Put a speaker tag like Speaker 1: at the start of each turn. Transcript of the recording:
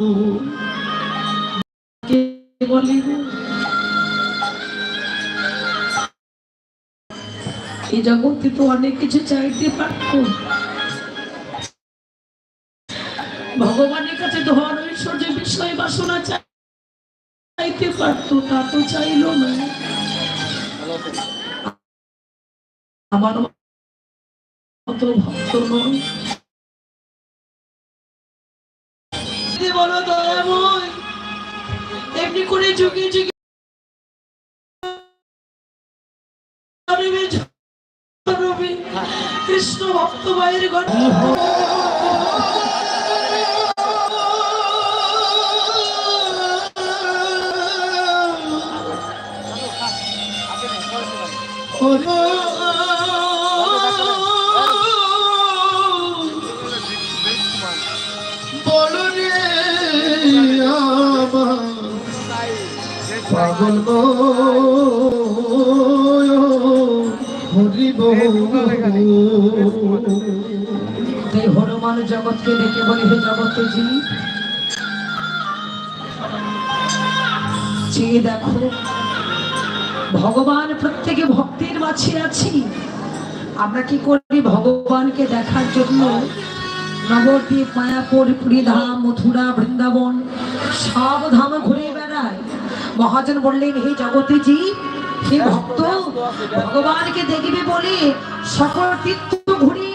Speaker 1: এই জগতে তো অনেক কিছু চাইতে পারত ভগবানের কাছে ধন ঐশ্বর্য বিষয় বাসনা চাইতে পারতো, তা তো চাইলো না। আমার মতো ভক্ত নয়। যদি বলো এমনি করে রবি, রবি, কৃষ্ণ ভক্ত ভাইয়ের গঠন
Speaker 2: বলো পাগল গো হরি
Speaker 1: তাই হনুমান জগৎকে ডেকে বলে, হে জগতে জি চেয়ে দেখো, ভগবান প্রত্যেকে ভক্তের মাঝে আছি। আমরা কি করি ভগবানকে দেখার জন্য? নবদ্বীপ, মায়াপুর, পুরীধাম, মথুরা, বৃন্দাবন সব ধাম ঘুরে মহাজন বললেন হে জগতে জি হে ভক্ত ভগবানকে দেখবে বলে সকল তীর্থ ঘুরে